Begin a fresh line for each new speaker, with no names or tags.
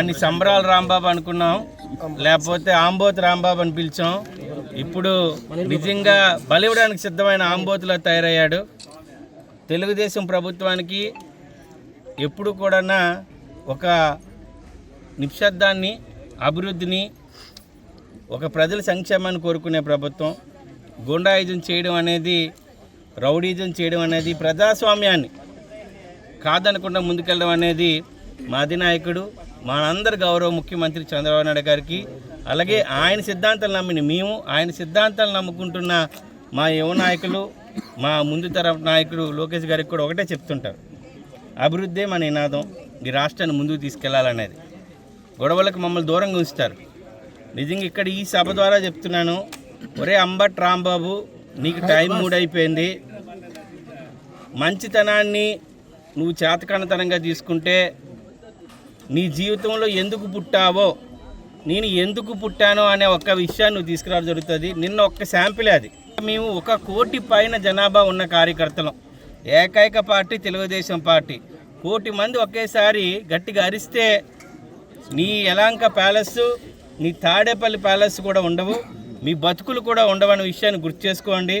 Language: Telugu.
అన్ని సంబరాల రాంబాబు అనుకున్నాం. లేకపోతే ఆంబోత్ రాంబాబు అని పిలిచాం. ఇప్పుడు నిజంగా బలివడానికి సిద్ధమైన ఆంబోతులో తయారయ్యాడు. తెలుగుదేశం ప్రభుత్వానికి ఎప్పుడు కూడా ఒక నిశ్శబ్దాన్ని అభివృద్ధిని ఒక ప్రజల సంక్షేమాన్ని కోరుకునే ప్రభుత్వం. గుండాయుజం చేయడం అనేది రౌడీజం చేయడం అనేది ప్రజాస్వామ్యాన్ని కాదనకుండా ముందుకెళ్ళడం అనేది మా అధినాయకుడు మనందరి గౌరవ ముఖ్యమంత్రి చంద్రబాబు నాయుడు గారికి అలాగే ఆయన సిద్ధాంతాలు నమ్మిన మేము ఆయన సిద్ధాంతాలు నమ్ముకుంటున్న మా యువ నాయకులు మా ముందు తరం నాయకుడు లోకేష్ గారికి కూడా ఒకటే చెప్తుంటారు. అభివృద్ధే మన నినాదం ఈ రాష్ట్రాన్ని ముందుకు తీసుకెళ్ళాలనేది. గొడవలకు మమ్మల్ని దూరంగా ఉంచుతారు. నిజంగా ఇక్కడ ఈ సభ ద్వారా చెప్తున్నాను ఒరే అంబట్ రాంబాబు నీకు టైం మూడ్ అయిపోయింది మంచితనాన్ని నువ్వు చేతకనతనంగా తీసుకుంటే నీ జీవితంలో ఎందుకు పుట్టావో నేను ఎందుకు పుట్టానో అనే ఒక్క విషయాన్ని నువ్వు తీసుకురావడం జరుగుతుంది. నిన్న ఒక్క శాంపిల్ అది. మేము ఒక కోటి పైన జనాభా ఉన్న కార్యకర్తలం. ఏకైక పార్టీ తెలుగుదేశం పార్టీ. కోటి మంది ఒకేసారి గట్టిగా అరిస్తే నీ ఎలాంక ప్యాలెస్ నీ తాడేపల్లి ప్యాలెస్ కూడా ఉండవు. మీ బతుకులు కూడా ఉండవన్న విషయాన్ని గుర్తు చేసుకోండి.